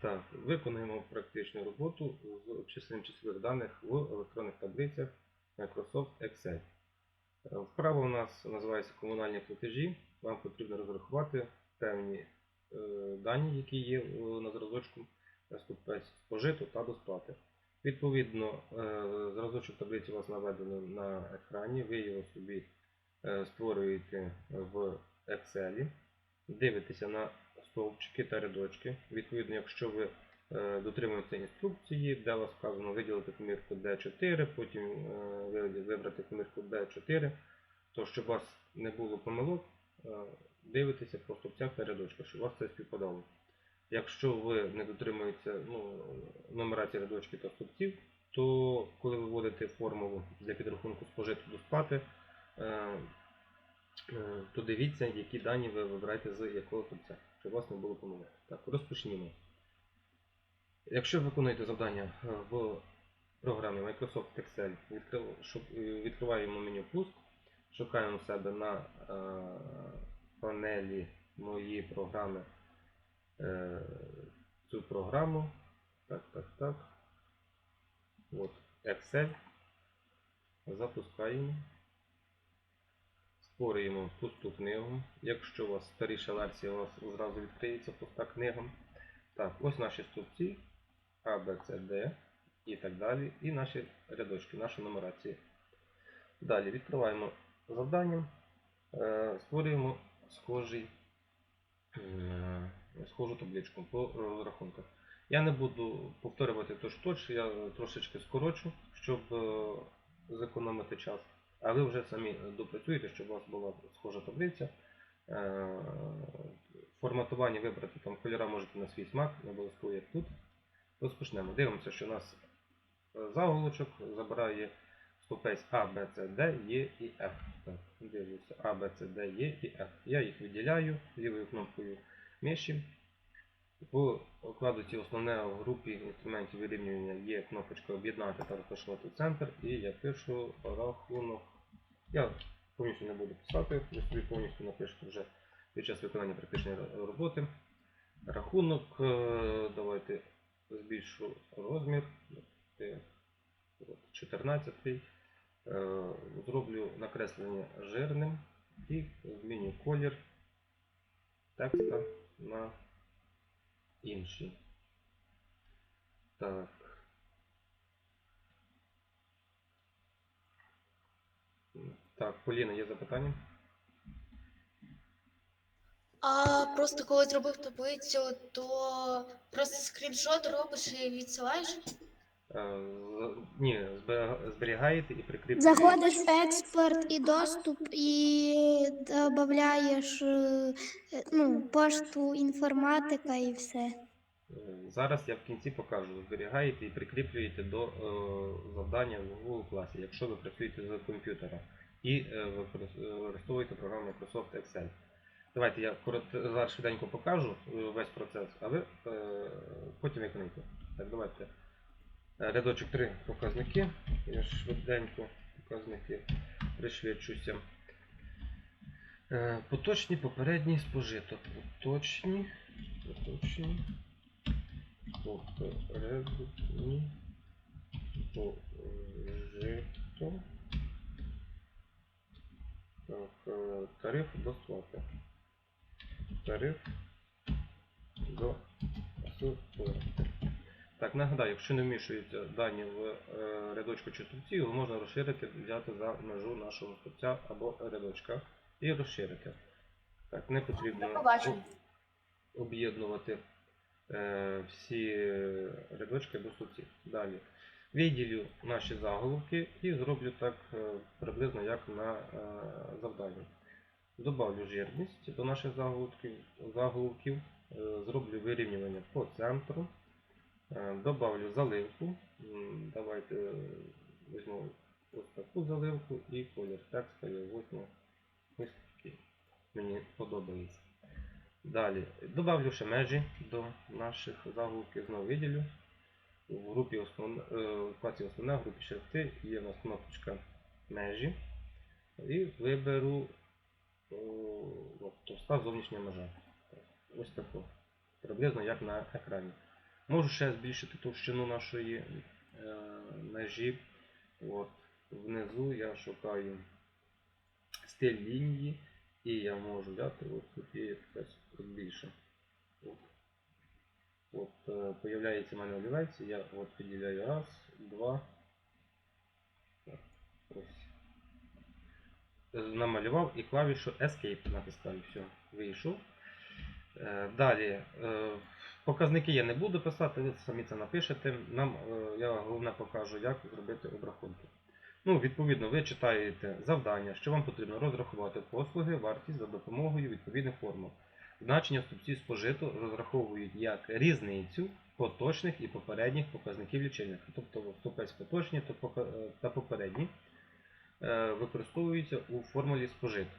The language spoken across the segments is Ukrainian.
Так, виконуємо практичну роботу з обчисленням числових даних в електронних таблицях Microsoft Excel. Е, Вправа у нас називається комунальні платежі. Вам потрібно розрахувати певні е, дані, які є е, на зразочку спожиту та до сплати. Відповідно, е, зразочок таблиці у вас наведено на екрані, ви його собі е, створюєте в Excel, дивитеся на стовпчики та рядочки. Відповідно, якщо ви е, дотримуєтеся інструкції, де вас вказано виділити комірку D4, потім е, вибрати комірку D4, то щоб у вас не було помилок, е, дивитеся по стовпцях та рядочках, щоб у вас це співпадало. Якщо ви не дотримуєтеся ну, нумерації рядочків та стовпців, то коли ви вводите формулу для підрахунку спожиту до сплати, е, то дивіться, які дані ви вибираєте з якого стовпця, щоб вас не було помилок. Так, розпочнімо. Якщо ви виконуєте завдання е, в програмі Microsoft Excel, е, відкриваємо меню пуск, шукаємо в себе на е, панелі мої програми е, цю програму. Так, так, так. От, Excel. Запускаємо. Створюємо пусту книгу. Якщо у вас старіша версія, у вас зразу відкриється пуста книга. Так, ось наші стовпці А, Б, С, Д і так далі. І наші рядочки, наші нумерації. Далі відкриваємо завдання, е, створюємо схожий, е, схожу табличку по розрахунках. Я не буду повторювати точ-точ, я трошечки скорочу, щоб е, зекономити час. А ви вже самі допрацюєте, щоб у вас була схожа таблиця. Е, Форматування вибрати там кольора можете на свій смак, не обов'язково як тут. Розпочнемо. Дивимося, що у нас е, заголовочок забирає ступець А, Б, С, Д, Е і Ф. Так, дивлюся А, Б, С, Д, Е і Ф. Я їх виділяю лівою кнопкою миші. В вкладці основне в групі інструментів вирівнювання є кнопочка об'єднати та розташувати центр. І я пишу рахунок. Я повністю не буду писати, ви собі повністю напишете вже під час виконання практичної роботи. Рахунок, е, давайте збільшу розмір. Е, 14. Е, Зроблю накреслення жирним і зміню колір текста на інший. Так. Так, Поліна, є запитання? А просто коли зробив таблицю, то просто скріншот робиш і відсилаєш? Е, Ні, зберігаєте і прикріплюєте. Заходиш в експорт і доступ і додаєш ну, пошту інформатика і все. Е, Зараз я в кінці покажу. Зберігаєте і прикріплюєте до е, завдання в Google класі, якщо ви працюєте з комп'ютера і е, е, використовуєте програму Microsoft Excel. Давайте я корот... зараз швиденько покажу е, весь процес, а ви е, потім виконуєте. Так, давайте. Е, Рядочок 3 показники. Я швиденько показники пришвидшуся. Е, Поточні, попередні, спожито. Поточні, поточні, попередні, спожито. Так, е, тариф до сплати. Тариф до сплати. Так, нагадаю, якщо не вмішуються дані в е, рядочку чи стовпці, його можна розширити, взяти за межу нашого стовпця або рядочка і розширити. Так, не потрібно об'єднувати е, всі рядочки до стовпців. Далі. Виділю наші заголовки і зроблю так е, приблизно як на завданні. Добавлю жирність до наших заголовків, заголовків зроблю вирівнювання по центру. Е, Добавлю заливку. Давайте е, візьму ось таку заливку і колір текста я возьму ось такий. Мені подобається. Далі добавлю ще межі до наших заголовків, знову виділю. В групі основне, е, в основне, в групі шрифти є у нас кнопочка межі. І виберу о, товста зовнішня межа. Ось таку. Приблизно як на екрані. Можу ще збільшити товщину нашої е, межі. От, внизу я шукаю стиль лінії, і я можу взяти, от тут є якась більше. От, от е, появляється в мене олівець, я от підділяю раз, два. Так, ось. Намалював і клавішу Escape натискаю. Все, вийшов. Е, Далі. е, Показники я не буду писати, ви самі це напишете. Нам, е, я головне покажу, як зробити обрахунки. Ну, відповідно, ви читаєте завдання, що вам потрібно розрахувати послуги, вартість за допомогою відповідних формул. Значення ступців спожито розраховують як різницю поточних і попередніх показників лічильника. Тобто ступець поточні та е, попередні е, використовуються у формулі спожито.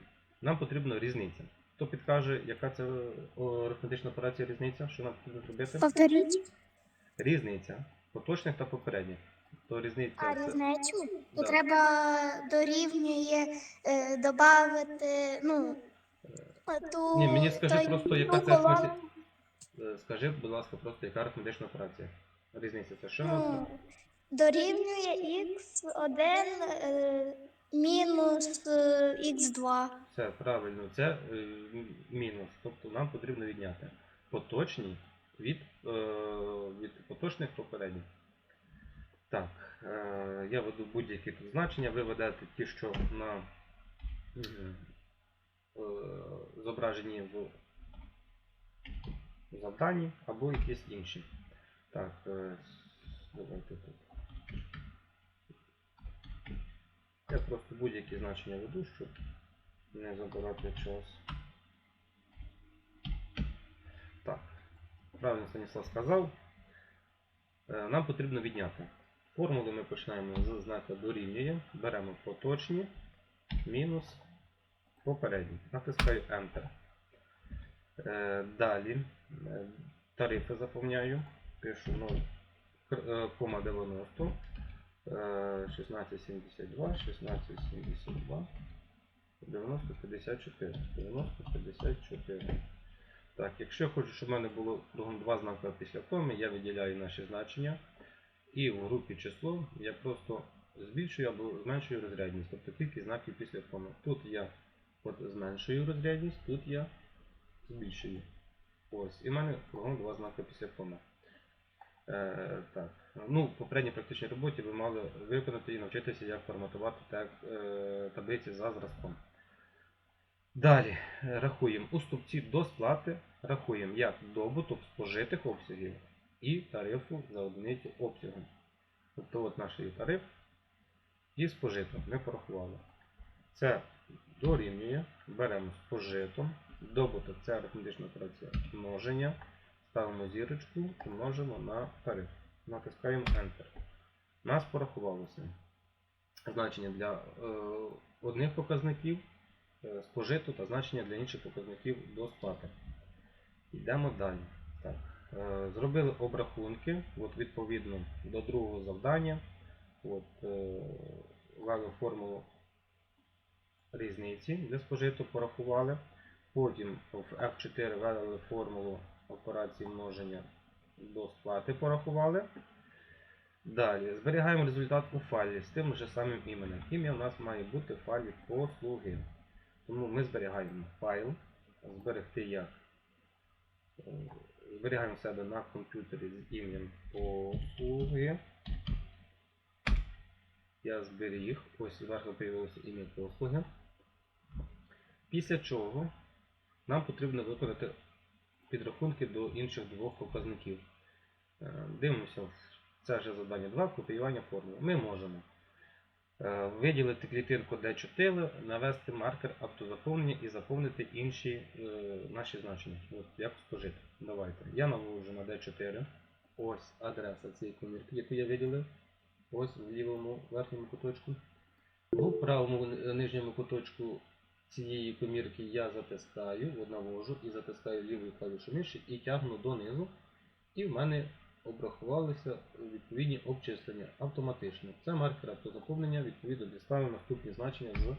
Нам потрібна різниця. Хто підкаже, яка це арифметична операція різниця, що нам потрібно зробити? Повторіть. Різниця поточних та попередніх. То різниця А це- різницю? Да. То треба дорівнює е, додати, ну, ту, Ні, мені скажи той- просто, яка це арифметична. Е, Скажи, будь ласка, просто яка арифметична операція. Різниця це що? Ну, дорівнює х1 е, мінус е, х2. Все правильно, це е, мінус. Тобто нам потрібно відняти поточні від, е, від поточних попередніх. Так, е, я веду будь-які тут значення, ви ведете ті, що на е, зображені в завданні, або якісь інші. Так, е, давайте тут. Я просто будь-які значення веду, щоб не забирати час. Так, правильно Станіслав сказав. Е, Нам потрібно відняти. Формулу ми починаємо з знака дорівнює. Беремо поточні мінус попередні. Натискаю Enter. Е, Далі е, тарифи заповняю. Пишу 0,90. 1672, 1672. 9054. 9054. Так, якщо я хочу, щоб в мене було два знаки після коми, я виділяю наші значення. І в групі число я просто збільшую або зменшую розрядність, тобто кількість знаків після коми. Тут я от зменшую розрядність, тут я збільшую. Ось. І в мене кругом два знаки після коми. Е, так. Ну, в попередній практичній роботі ви мали виконати і навчитися, як форматувати так, е, таблиці за зразком. Далі е, рахуємо у стовпці до сплати, рахуємо як добуток спожитих обсягів і тарифу за одиницю обсягу. Тобто от наш тариф і спожито. Ми порахували. Це дорівнює, беремо спожито, добуток це арифметична операція множення, ставимо зірочку і множимо на тариф. Натискаємо Enter. Нас порахувалося значення для е, одних показників е, спожито та значення для інших показників до сплати. Йдемо далі. Так. е, Зробили обрахунки, от відповідно до другого завдання. От, е, ввели формулу різниці для спожито, порахували. Потім в F4 ввели формулу операції множення до сплати, порахували. Далі зберігаємо результат у файлі з тим же самим іменем. Ім'я у нас має бути в файлі послуги. Тому ми зберігаємо файл, зберегти як. Е, Зберігаємо себе на комп'ютері з ім'ям послуги. Я зберіг. Ось зверху з'явилося ім'я послуги. Після чого нам потрібно виконати підрахунки до інших двох показників. Е, Дивимося це вже завдання 2, копіювання формули. Ми можемо виділити клітинку D4, навести маркер автозаповнення і заповнити інші е, наші значення. От, як спожити. Давайте. Я наводжу на D4. Ось адреса цієї комірки, яку я виділив. Ось в лівому верхньому куточку. У правому нижньому куточку цієї комірки я затискаю, навожу і затискаю лівою клавішою миші і тягну донизу. І в мене обрахувалися відповідні обчислення автоматично. Це маркер автозаповнення, відповідно діставив наступні значення з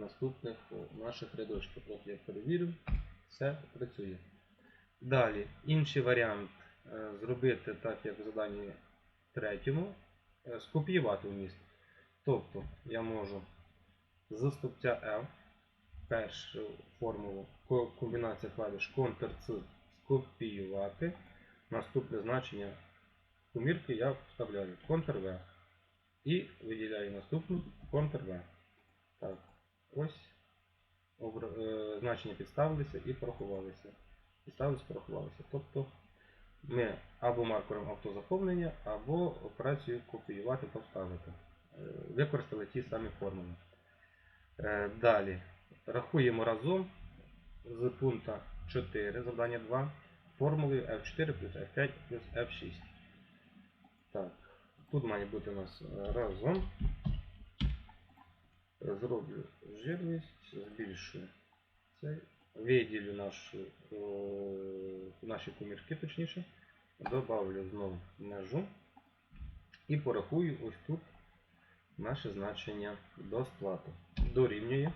наступних наших рядочків. От я перевірю, все працює. Далі, інший варіант е, зробити так, як в заданні третьому, е, скопіювати вміст. Тобто я можу з стопця F першу формулу комбінація клавіш Ctrl-C скопіювати. Наступне значення комірки я вставляю Ctrl-V і виділяю наступну Ctrl-V. Так, ось обра- е, значення підставилися і порахувалися. Підставилися, порахувалися. Тобто ми або маркером автозаповнення, або операцію копіювати та вставити. Е, Використали ті самі формули. Е, Далі рахуємо разом з пункту 4 завдання 2 формулою F4 плюс F5 плюс F6. Так, тут має бути у нас е, разом. Зроблю жирність, збільшую цей, виділю нашу, о, наші комірки, точніше, добавлю знову межу і порахую ось тут наше значення до сплати. Дорівнює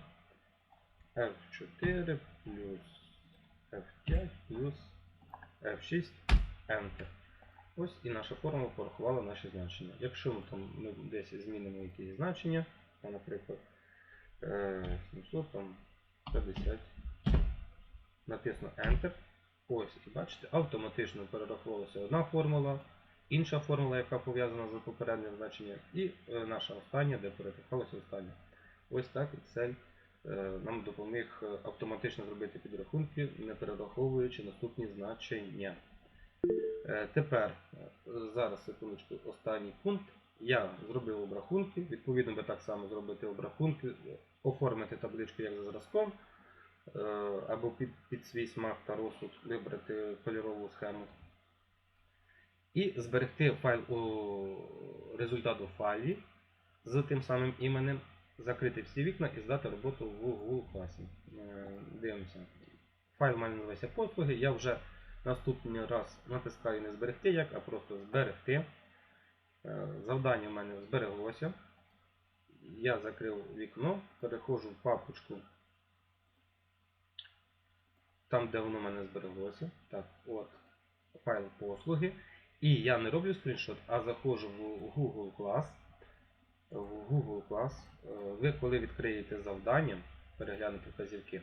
F4 плюс F5 плюс F6 Enter. Ось і наша формула порахувала наші значення. Якщо ми там ми десь змінимо якісь значення, а, наприклад, е, 750, написано Enter. Ось, і бачите, автоматично перераховувалася одна формула, інша формула, яка пов'язана з попереднім значенням, і е, наша остання, де перераховувалася остання. Ось так Excel е, нам допоміг е, автоматично зробити підрахунки, не перераховуючи наступні значення. Е, Тепер, е, зараз секундочку, останній пункт. Я зробив обрахунки, відповідно ви так само зробите обрахунки, е, оформити табличку як за зразком, е, або під, під свій смак та розсуд вибрати кольорову схему. І зберегти файл у результат у файлі з тим самим іменем, закрити всі вікна і здати роботу в Google класі. Е, Дивимося. Файл мене називається послуги. Я вже наступний раз натискаю не зберегти як, а просто зберегти. Е, Завдання в мене збереглося. Я закрив вікно, переходжу в папочку там, де воно в мене збереглося. Так, от, файл послуги. І я не роблю скріншот, а заходжу в Google Class. В Google Class. Е, Ви коли відкриєте завдання, переглянути вказівки.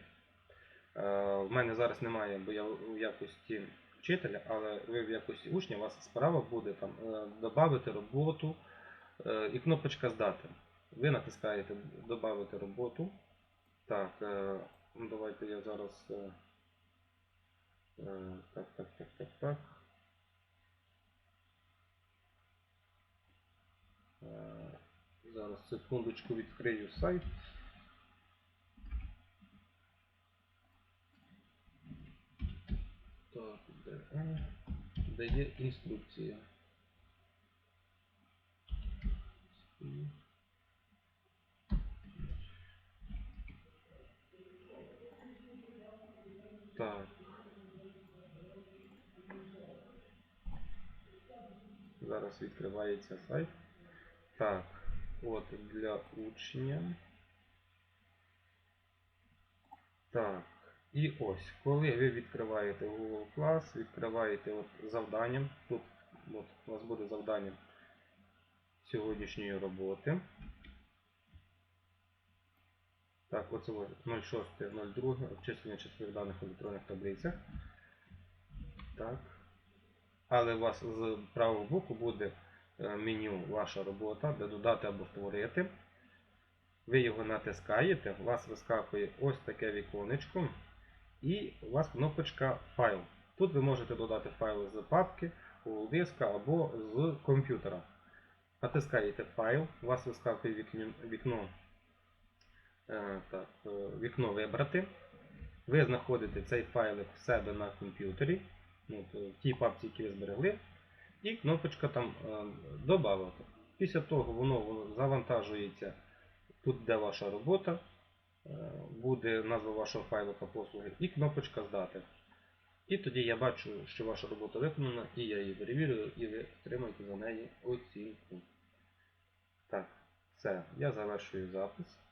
Е, В мене зараз немає, бо я в якості вчителя, але ви в якості учня, у вас справа буде там додати роботу е, і кнопочка здати. Ви натискаєте додати роботу. Так, е, давайте я зараз. е, е, Так, так, так, так, так. Е, Зараз секундочку відкрию сайт. Так, де, де є інструкція. Так. Зараз відкривається сайт. Так, от для учня. Так. І ось, коли ви відкриваєте Google Class, відкриваєте от завданням. Тут от, у вас буде завдання сьогоднішньої роботи. Так, оце от 06.02, обчислення числових даних в електронних таблицях. Так. Але у вас з правого боку буде меню ваша робота, де додати або створити. Ви його натискаєте, у вас вискакує ось таке віконечко, і у вас кнопочка файл. Тут ви можете додати файли з папки, диска або з комп'ютера. Натискаєте файл, у вас вискакує вікно, вікно, е, так, е, вікно вибрати. Ви знаходите цей файлик в себе на комп'ютері, ну, в тій папці, які ви зберегли, і кнопочка там е, «Добавити». Після того воно, завантажується тут, де ваша робота, е, буде назва вашого файлика послуги і кнопочка Здати. І тоді я бачу, що ваша робота виконана, і я її перевірю, і ви отримаєте за неї оцінку. Так, все, я завершую запис.